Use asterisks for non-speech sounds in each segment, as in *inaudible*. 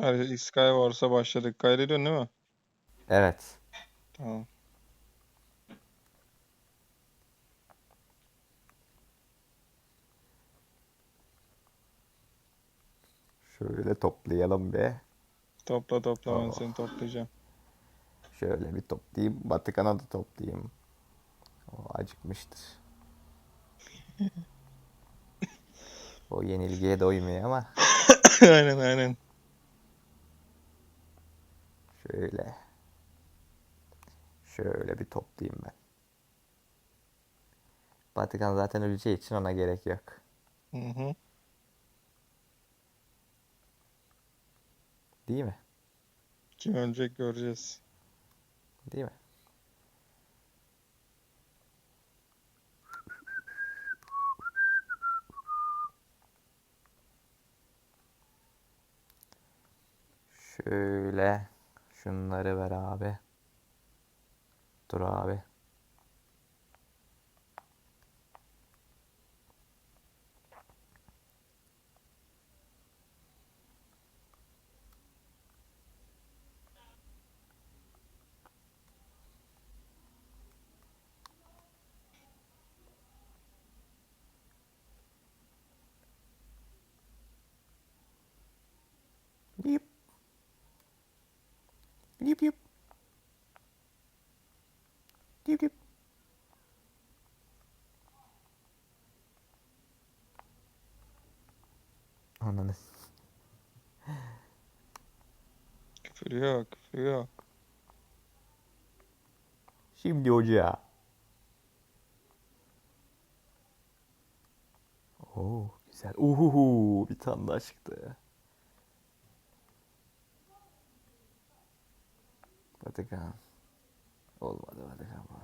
Hadi Skywars'a başladık. Kaydediyorsun değil mi? Evet. Tamam. Şöyle toplayalım be. Topla topla ben Oh. seni toplayacağım. Şöyle bir toplayayım. Batıkan'a da toplayayım. O acıkmıştır. *laughs* O yenilgiye doymuyor ama Aynen aynen. Şöyle. Şöyle bir toplayayım ben. Batıkan zaten öleceği için ona gerek yok. Hı hı. Değil mi? Kim ölecek göreceğiz. Değil mi? Şöyle şunları ver abi. Dur abi. Yip yip. Yip yip. Ananı. Küfür yok, küfür yok. Şimdi hoca. Oo güzel. Uhuhu bir tane daha çıktı. Vatikan. Olmadı Vatikan bu.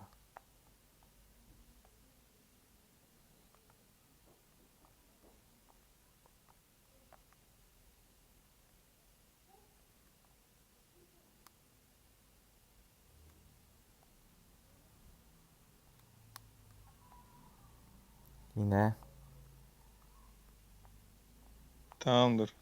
Yine Tamamdır.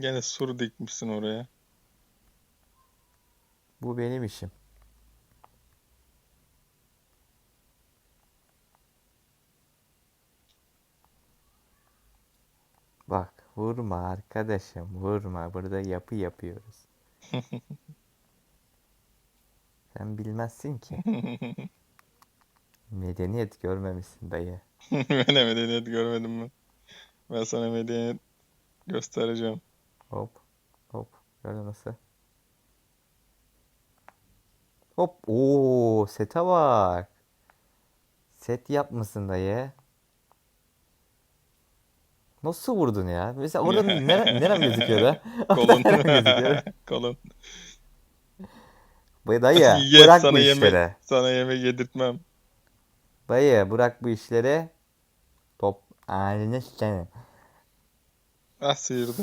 Gene sur dikmişsin oraya. bu benim işim. Bak vurma arkadaşım vurma. Burada yapı yapıyoruz. *laughs* Sen bilmezsin ki. Medeniyet görmemişsin dayı. *laughs* Ben de medeniyet görmedim mi? Ben sana medeniyet göstereceğim. Hop hop. Gördün nasıl? Hop. Oo sete bak. Set yapmışsın dayı. Nasıl vurdun ya? Mesela orada nere, nerem gözüküyordu? *laughs* Orada Kolun. nerem gözüküyordu? *laughs* Kolun. Bu dayı *laughs* Ye, bırak bu sana yemek, işleri. sana yemek yedirtmem. Dayı bırak bu işleri. Top haline seni. Ah sıyırdı.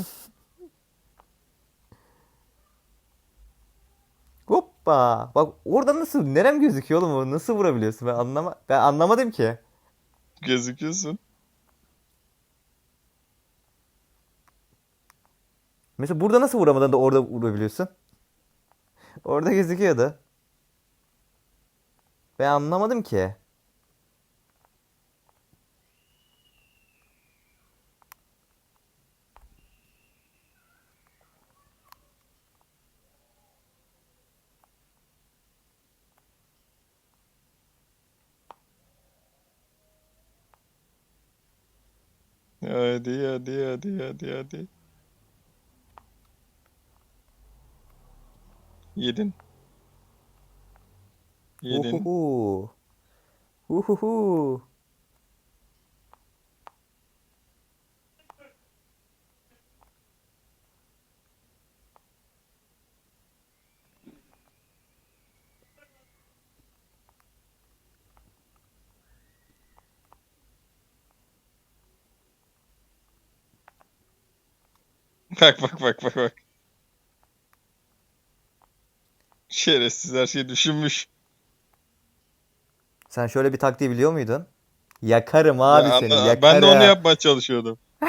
Hoppa. Bak orada nasıl nerem gözüküyor oğlum? o? Nasıl vurabiliyorsun? Ben anlama ben anlamadım ki. Gözüküyorsun. Mesela burada nasıl vuramadın da orada vurabiliyorsun? Orada gözüküyordu. Ben anlamadım ki. Hadi hadi hadi hadi hadi. Yedin. Yedin. Uhuhu. Uhuhu. Bak bak bak bak bak. Şerefsiz her şeyi düşünmüş. Sen şöyle bir taktiği biliyor muydun? Yakarım abi Ya seni anla- yakarım. Ben de onu yapmaya çalışıyordum. *laughs*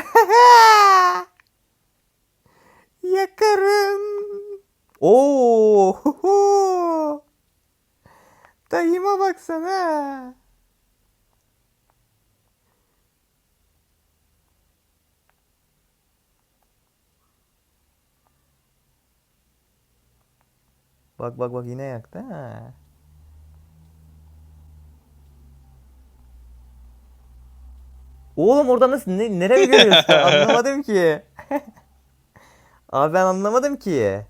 Yakarım. Oo. *laughs* Dayıma baksana. Bak bak bak yine yaktı ha. Oğlum orada nasıl ne, nereye görüyorsun? *laughs* Anlamadım ki. Abi ben anlamadım ki.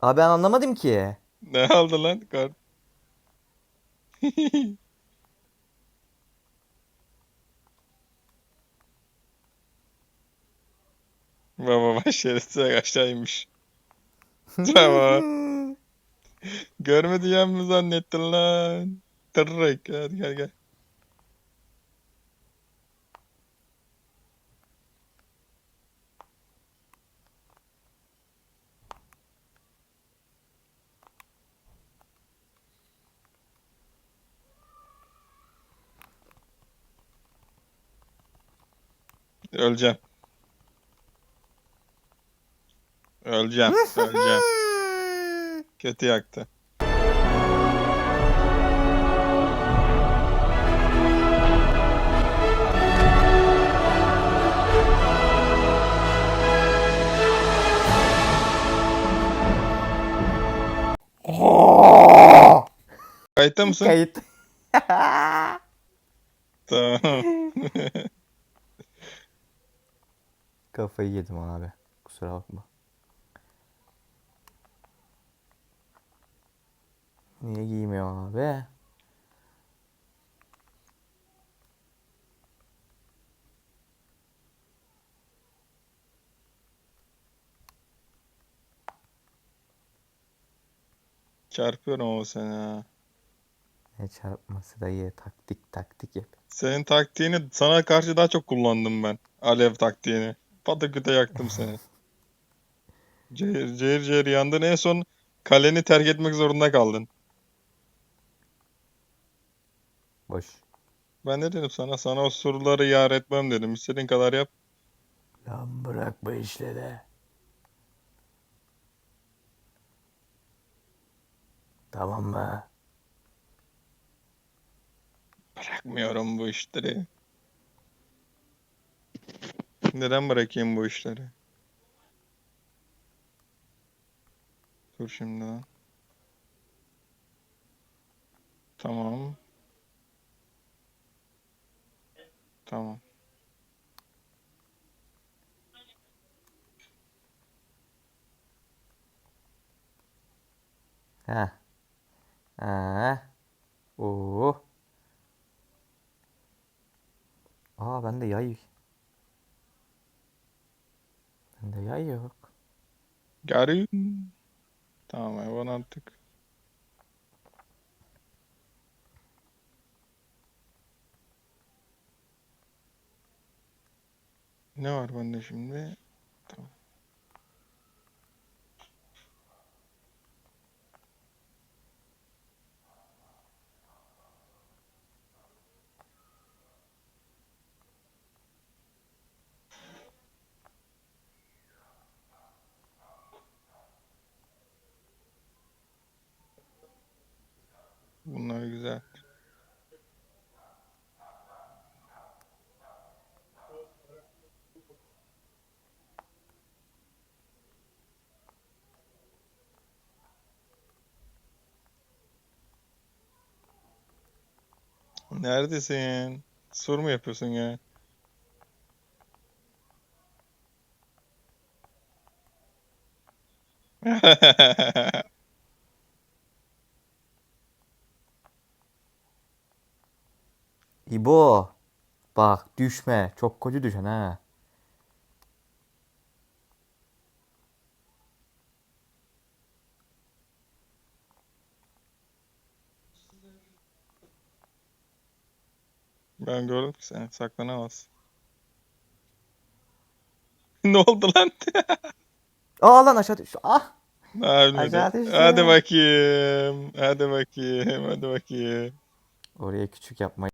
Abi ben anlamadım ki. Ne aldı lan kart? *laughs* Baba baba şerefsiz aşağı inmiş. Tamam. Görmedi yan mı zannettin lan? Tırrek hadi gel gel. Öleceğim. Öleceğim. Öleceğim. Kötü yaktı. Kayıtta mısın? Kayıt. Tamam. Kafayı yedim abi. Kusura bakma. Niye giymiyor abi? Çarpıyorum ama seni ha. Ne çarpması dayı taktik taktik yap. Senin taktiğini sana karşı daha çok kullandım ben. Alev taktiğini. Pataküte yaktım seni. *laughs* Cehir cehir cehir yandın. En son kaleni terk etmek zorunda kaldın. Boş. Ben ne dedim sana? Sana o soruları yar etmem dedim. İstediğin kadar yap. Lan bırak bu işleri. Tamam mı? Bırakmıyorum bu işleri. Neden bırakayım bu işleri? Dur şimdi lan. Tamam. Tamam. Ha. Ha. Oo. Aa bende yay. Bende yay yok. Garip. Tamam hayvan attık. Ne var bende şimdi? Tamam. Bunlar güzel. Neredesin? Sur mu yapıyorsun ya? *laughs* İbo. Bak düşme. Çok kötü düşen ha. Ben gördüm ki sen saklanamazsın. *laughs* ne oldu lan? Aa lan aşağı düş. Ah. Aşağı düştü. Hadi bakayım. Hadi bakayım. Hadi bakayım. Oraya küçük yapmayı.